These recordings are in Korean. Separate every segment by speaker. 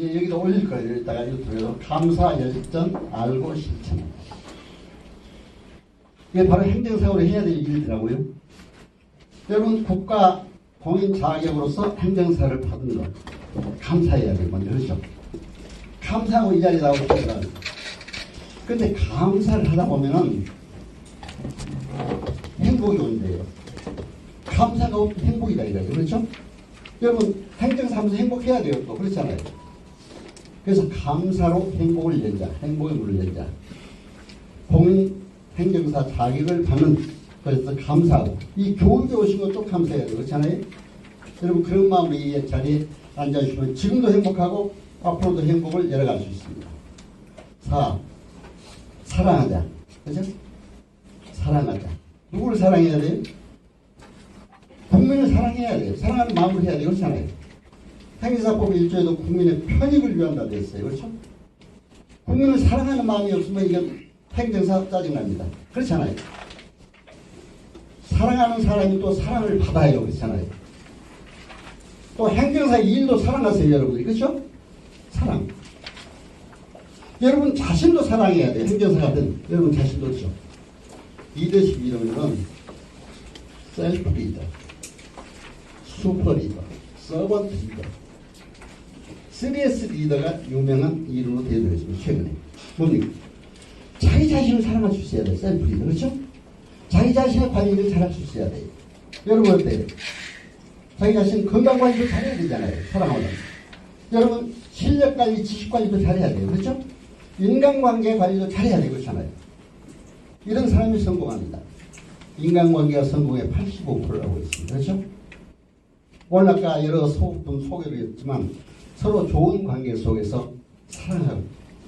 Speaker 1: 이제 여기다 올릴 거예요. 이따가 유튜브에서 감사 열전 알고 실천. 이게 바로 행정사고로 해야 될 일이더라고요. 여러분 국가 공인 자격으로서 행정사를 받은 것 감사해야 돼요. 먼저 그렇죠? 감사하고 이 자리에 나오고 싶어요. 근데 감사를 하다 보면은 행복이 온대요. 감사가 없 행복이다 이거예요. 그렇죠? 여러분 행정사무소 행복해야 돼요. 또 그렇잖아요. 그래서 감사로 행복을 낸자, 행복의 물을 낸자. 공인 행정사 자격을 받는 그래서 감사하고 이 교육에 오신 것도 감사해야 돼요. 그렇잖아요. 여러분 그런 마음으로 이 자리에 앉아주시면 지금도 행복하고 앞으로도 행복을 열어갈 수 있습니다. 4. 사랑하자. 그죠? 사랑하자. 누구를 사랑해야 돼요? 국민을 사랑해야 돼요. 사랑하는 마음으로 해야 돼요. 그렇잖아요. 행사법 1조에도 국민의 편익을 위한다 되어 있어요. 그렇죠? 국민을 사랑하는 마음이 없으면 이건 행정사 짜증납니다. 그렇잖아요. 사랑하는 사람이 또 사랑을 받아요. 그렇잖아요. 또 행정사 일도 사랑하세요. 여러분. 그렇죠? 사랑. 여러분 자신도 사랑해야 돼요. 행정사가든 여러분 자신도 그렇죠. 리더십 이름은 셀프 리더, 슈퍼 리더, 서번트 리더. 3S 리더가 유명한 이름으로 있습니다. 최근에. 뭡니까? 자기 자신을 사랑할 수 있어야 돼요. 셀프 리더. 그렇죠? 자기 자신의 관리를 잘할 수 있어야 돼요. 여러분 어때요? 자기 자신 건강 관리도 잘해야 되잖아요. 사랑하려면. 여러분 실력 관리, 지식 관리도 잘해야 돼요. 그렇죠? 인간관계 관리도 잘해야 되고 그렇잖아요. 이런 사람이 성공합니다. 인간관계가 성공의 85%라고 있습니다. 그렇죠? 오늘 아까 여러 소품 소개를 했지만 서로 좋은 관계 속에서 사랑하고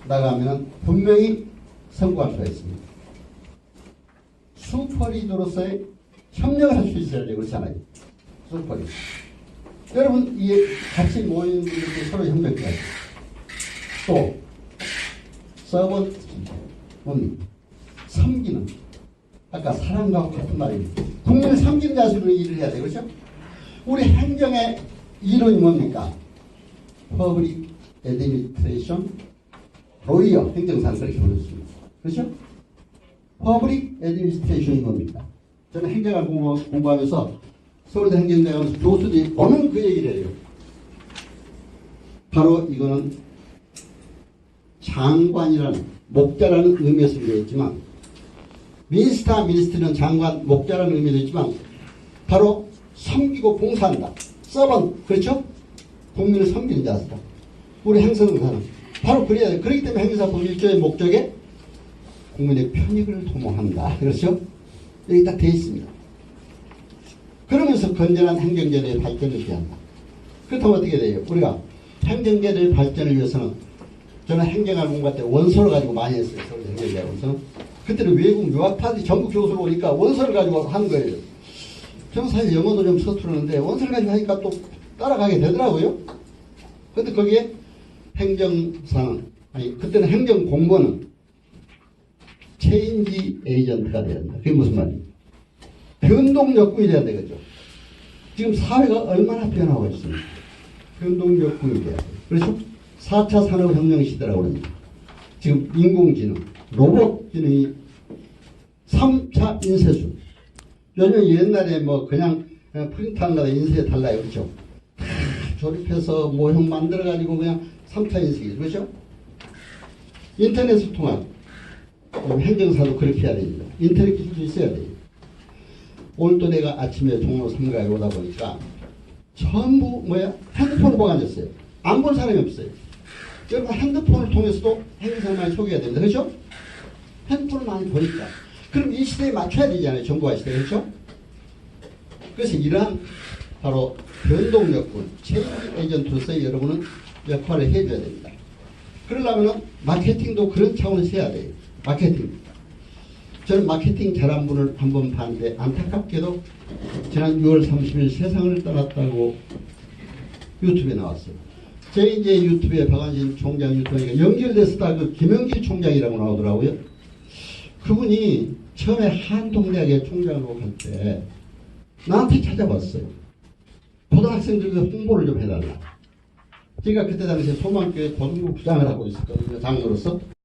Speaker 1: 나가면 분명히 성공할 수가 있습니다. 슈퍼리더로서의 협력을 할 수 있어야 되고 그렇잖아요. 슈퍼리더. 여러분 이 같이 모인 분들끼리 서로 협력해야죠. 또 뭡니까? 섬기는 아까 사랑과 같은 말입니다. 국민을 섬기는 자세로 일을 해야 돼요. 그렇죠? 우리 행정의 이론이 뭡니까? 퍼블릭 애드미니스트레이션 로이어 행정사는 그렇게 부르습니다. 그렇죠? 퍼블릭 애드미니스트레이션이 뭡니까? 저는 행정학 공부, 공부하면서 서울대 행정대학 가면서 교수들이 오는 그 얘기를 해요. 바로 이거는 장관이라는 목자라는 의미에서 되어 있지만 미니스타 미니스트는 장관 목자라는 의미도 있지만 바로 섬기고 봉사한다. 서번 그렇죠? 국민을 자세다. 우리 행성사는 바로 그래야 돼. 그렇기 때문에 행사법 1조의 목적에 국민의 편익을 도모한다. 그렇죠? 여기 딱 되어 있습니다. 그러면서 건전한 행정제도의 발전을 기한다. 그렇다면 어떻게 돼요? 우리가 행정제도의 발전을 위해서는 저는 행정학 공부할 때 원서를 가지고 많이 했어요. 서울 행정대학 원서. 그때는 외국 유학파들이 전국 교수로 오니까 원서를 가지고 한 거예요. 저는 사실 영어도 좀 서투르는데 원서를 가지고 하니까 또 따라가게 되더라고요. 근데 거기에 행정상, 아니, 그때는 행정 공무원은 체인지 에이전트가 돼야 된다. 그게 무슨 말이에요? 변동 역군이 돼야 되겠죠. 지금 사회가 얼마나 변하고 있습니까? 변동 역군이 돼야 돼요. 그렇죠? 4차 산업혁명 시대라고 합니다. 지금 인공지능, 로봇지능이 3차 인쇄술. 요즘 옛날에 뭐 그냥 프린트한 거다 인쇄 달라요. 그렇죠? 다 조립해서 모형 만들어가지고 그냥 3차 인쇄기. 그렇죠? 인터넷을 통한 행정사도 그렇게 해야 됩니다. 인터넷 기술도 있어야 돼요. 오늘도 내가 아침에 종로 3가에 오다 보니까 전부 뭐야? 핸드폰 보관했어요. 안 본 사람이 없어요. 여러분 핸드폰을 통해서도 행사를 많이 소개해야 됩니다. 그렇죠? 핸드폰을 많이 보니까. 그럼 이 시대에 맞춰야 되잖아요. 정보화 시대. 그렇죠? 그래서 이러한 바로 변동력군, 체인지 에이전트로서 여러분은 역할을 해줘야 됩니다. 그러려면 마케팅도 그런 차원에서 해야 돼요. 마케팅. 저는 마케팅 잘한 분을 한 번 봤는데 안타깝게도 지난 6월 30일 세상을 떠났다고 유튜브에 나왔어요. 제 이제 유튜브에 박한진 총장 유튜브에 연결됐었다 그 김영길 총장이라고 나오더라고요. 그분이 처음에 한동대학의 총장으로 갈 때 나한테 찾아왔어요. 고등학생들에게 홍보를 좀 해달라. 제가 그때 당시에 소망교회 고등부 부장을 하고 있었거든요. 장로로서.